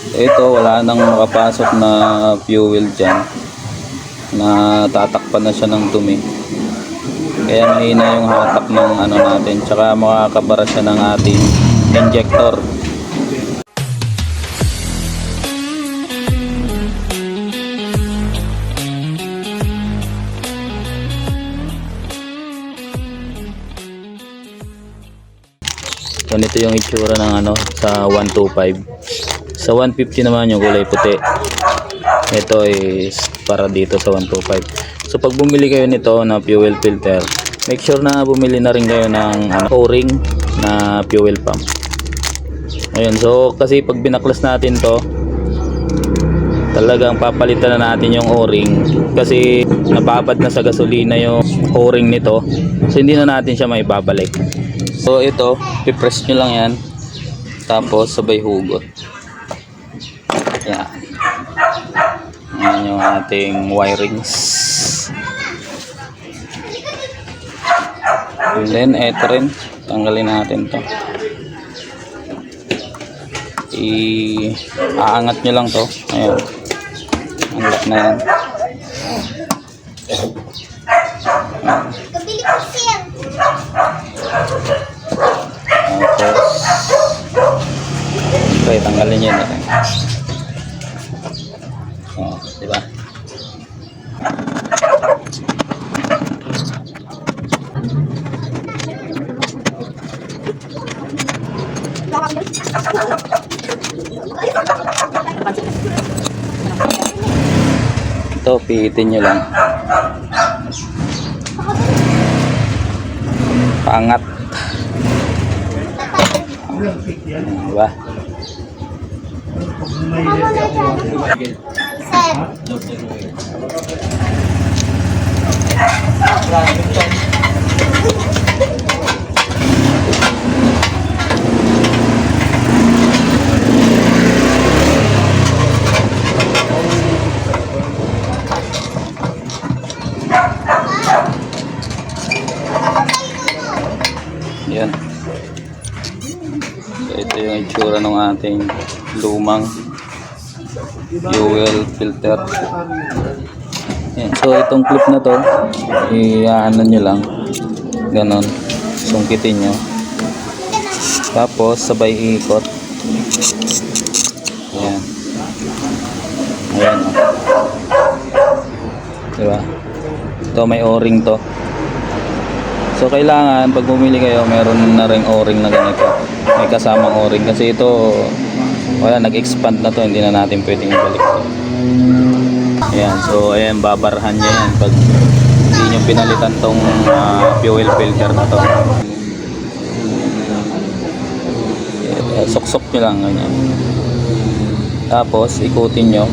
Ito, wala nang makapasok na fuel dyan. Na tatakpan na siya ng dumi. Kaya mahina yung hatak ng ano natin. Tsaka makakabara siya ng ating injector. Ganito yung itsura ng ano sa 125. Sa 150 naman yung kulay puti. Ito is para dito sa 125. So pag bumili kayo nito na fuel filter, make sure na bumili na rin kayo ng ano, O-ring na fuel pump. Ayun, so kasi pag binaklas natin to, talagang papalitan na natin yung O-ring kasi nababad na sa gasolina yung O-ring nito. So hindi na natin siya may babalik. So ito, pipress nyo lang yan. Tapos sabay hugot. Yan. Yan yung ating wirings. And then eto rin, tanggalin natin to. I-aangat nyo lang to. Ayan. Angat na yan. Tapos, okay, tanggalin nyo na rin. Oh, di ba? Ito, pihitin nyo lang. Pangat. Diba? Sir, Yan. So, ito itsura ng ating lumang fuel filter. Yan. So itong clip na to, i-ano nyo lang. Ganon. Sungkitin nyo. Tapos sabay ikot. Ayan. Ayan. Oh. Diba? Ito may o-ring to. So kailangan pag bumili kayo, meron na ring o-ring na ganito. May kasamang o-ring kasi ito wala nag-expand na to, hindi na natin pwedeng ibalik to. Ayan, so ayan babarhan niya yan pag hindi niyo pinalitan tong ah, fuel filter na to. Suksok niyo lang ganyan. Tapos ikutin niyo.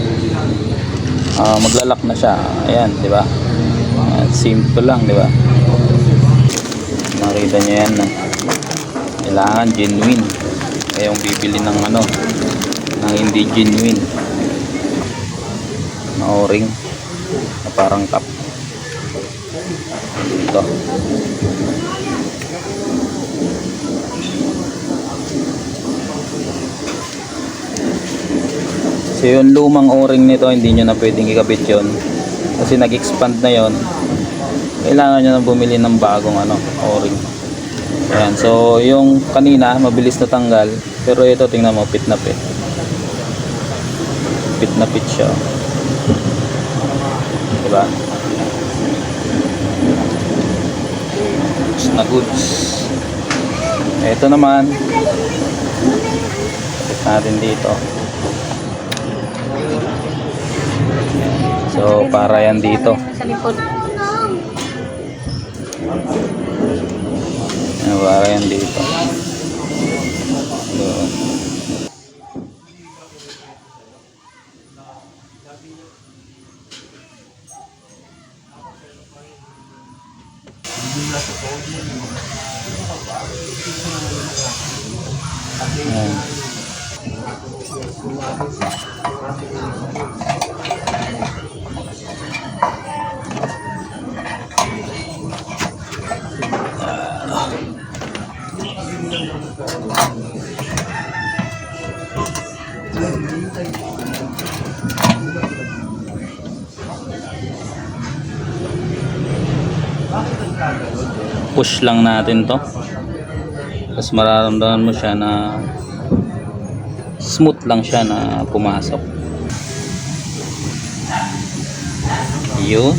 Ah, maglalak na siya. Ayan, di ba? Simple lang, di ba? Nakita niyo yan. no? Kailangan genuine. Kaya yung bibili ng ano, ng hindi genuine. Na o-ring. Na parang cup. Ito. So yung lumang o-ring nito, hindi nyo na pwedeng ikabit yun. Kasi nag-expand na yon kailangan nyo na bumili ng bagong ano, o-ring. Ayan, so yung kanina, mabilis na tanggal. Pero ito, tingnan mo, pit na pit. Pit na pit siya. Diba? Goods na goods. Ito naman. Pit natin dito. So, para yan dito. Sa likod. Ano para yan dito. Doon. Ayan. Push lang natin to. Tapos mararamdaman mo siya na smooth lang siya na pumasok. Yun.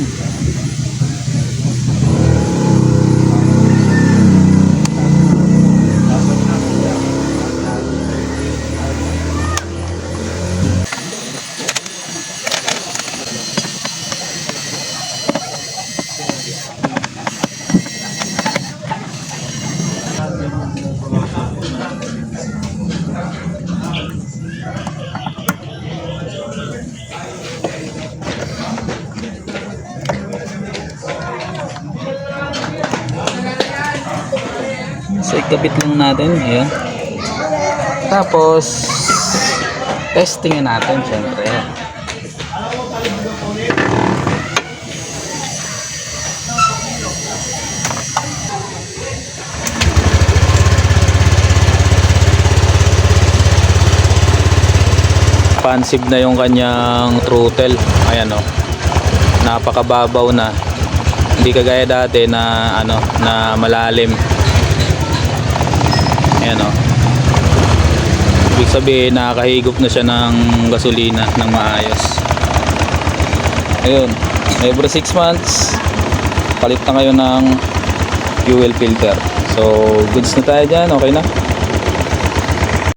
So ikabit lang natin. Ayan. Tapos testingin natin syempre. Pansib na yung kanyang throttle. Ayan o. Napakababaw na. Hindi kagaya dati na ano na malalim. Ayan o. Ibig sabihin nakakahigop na siya ng gasolina ng maayos. Ayun. Every 6 months palit na kayo ng fuel filter. So goods na tayo dyan. Okay na.